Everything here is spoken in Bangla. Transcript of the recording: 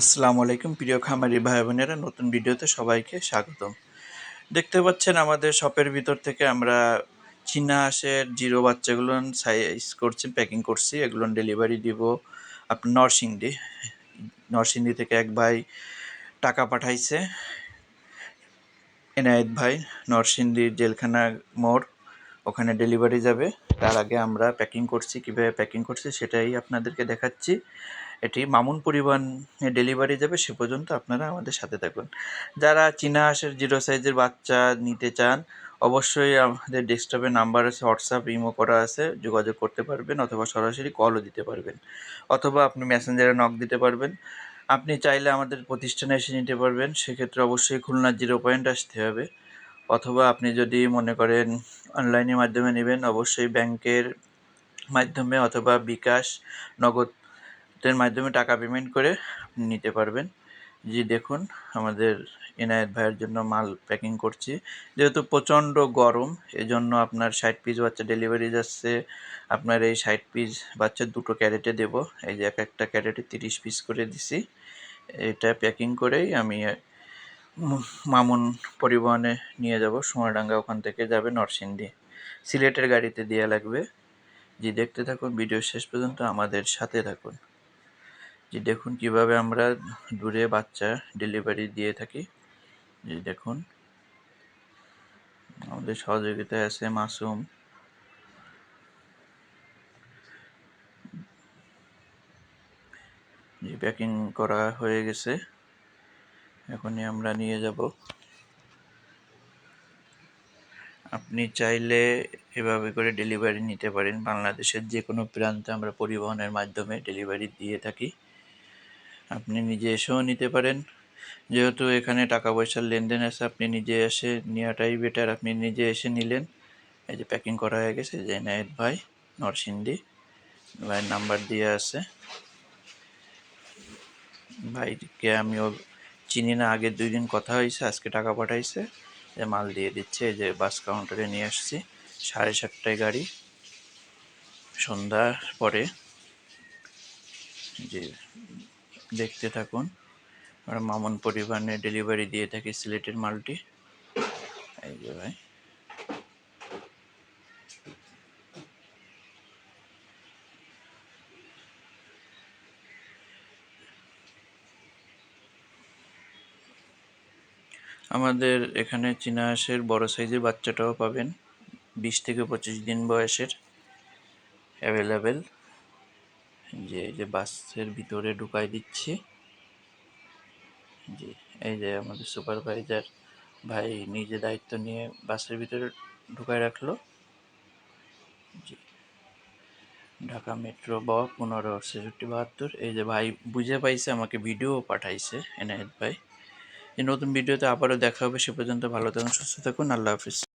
আসসালামু আলাইকুম, প্রিয় খামারি ভাই বোনেরা, নতুন ভিডিওতে সবাইকে স্বাগতম। দেখতে পাচ্ছেন আমাদের শপের ভিতর থেকে আমরা চীনা হাঁসের জিরো বাচ্চাগুলো সাইজ করছি প্যাকিং করছি, এগুলো ডেলিভারি দিব আপনার নরসিংদী। নরসিংদী থেকে এক ভাই টাকা পাঠাইছে, এনায়েত ভাই, নরসিংদীর জেলখানা মোড়। ওখানে ডেলিভারি যাবে। তার আগে আমরা প্যাকিং করছি, কীভাবে প্যাকিং করছি সেটাই আপনাদেরকে দেখাচ্ছি। এটি মামুন পরিবহনে ডেলিভারি যাবে, সে পর্যন্ত আপনারা আমাদের সাথে থাকুন। যারা চীনা হাঁসের জিরো সাইজের বাচ্চা নিতে চান, অবশ্যই আমাদের ডেস্কটপে নাম্বার আছে হোয়াটসঅ্যাপ ইমো করা আছে, যোগাযোগ করতে পারবেন অথবা সরাসরি কলও দিতে পারবেন। অথবা আপনি মেসেঞ্জারে নক দিতে পারবেন। আপনি চাইলে আমাদের প্রতিষ্ঠানে এসে নিতে পারবেন। সেক্ষেত্রে অবশ্যই খুলনা জিরো পয়েন্ট আসতে হবে। অথবা আপনি যদি মনে করেন অনলাইনের মাধ্যমে নেবেন, অবশ্যই ব্যাংকের মাধ্যমে অথবা বিকাশ নগদের মাধ্যমে টাকা পেমেন্ট করে নিতে পারবেন। জি, দেখুন, আমাদের এনায়েত ভাইয়ের জন্য মাল প্যাকিং করছি। যেহেতু প্রচণ্ড গরম, এজন্য আপনার ষাট পিস বাচ্চা ডেলিভারি যাচ্ছে। আপনার এই ষাট পিস বাচ্চা দুটো ক্যারেটে দেব। এই যে এক একটা ক্যারেটে তিরিশ পিস করে দিছি। এটা প্যাকিং করেই আমি মামুন পরিবহনে নিয়ে যাব। সোনাডাঙ্গা ওখান থেকে যাবে নরসিংদী। সিলেটের গাড়িতে দেওয়া লাগবে। জি, দেখতে থাকুন। ভিডিও শেষ পর্যন্ত আমাদের সাথে থাকুন। জি, দেখুন কীভাবে আমরা দূরে বাচ্চা ডেলিভারি দিয়ে থাকি। জি, দেখুন। আমাদের সহযোগিতায় আছে মাসুম। জি প্যাকিং করা হয়ে গেছে। এখনই আমরা নিয়ে যাব। আপনি চাইলে এভাবে করে ডেলিভারি নিতে পারেন। বাংলাদেশের যে কোনো প্রান্তে আমরা পরিবহনের মাধ্যমে ডেলিভারি দিয়ে থাকি। আপনি নিজে এসেও নিতে পারেন। যেহেতু এখানে টাকা পয়সার লেনদেন আছে, আপনি নিজে এসে নেওয়াটাই বেটার আপনি নিজে এসে নিলেন, এই যে প্যাকিং করা হয়ে গেছে, যে নায়দ ভাই, নরসিংদী ভাইয়ের নাম্বার দিয়ে আছে। ভাইকে আমিও চিনি না আগের দুই দিন কথা হয়েছে, আজকে টাকা পাঠাইছে। যে মাল দিয়ে দিচ্ছে, এই যে বাস কাউন্টারে নিয়ে আসছি। সাড়ে সাতটায় গাড়ি। সন্ধ্যার পরে যে দেখতে থাকুন, আমরা মামুন পরিবহনে ডেলিভারি দিয়ে থাকি সিলেটের মালটি। এই যে ভাই। আমাদের এখানে চীনা হাঁসের বড় সাইজের বাচ্চাটাও পাবেন। বিশ থেকে পঁচিশ দিন বয়সের অ্যাভেলেবেল যে এই যে বাসের ভিতরে ঢুকাই দিচ্ছি। জি, এই যে আমাদের সুপারভাইজার ভাই নিজে দায়িত্ব নিয়ে বাসের ভিতরে ঢুকাই রাখল। জি, ঢাকা মেট্রো ব পনেরো ছেষট্টি বাহাত্তর। এই যে ভাই বুঝে পাইছে, আমাকে ভিডিও পাঠাইছে, এনায়েত ভাই। এই নতুন ভিডিওতে আবারও দেখা হবে সে পর্যন্ত ভালো থাকুন সুস্থ থাকুন আল্লাহ হাফিজ।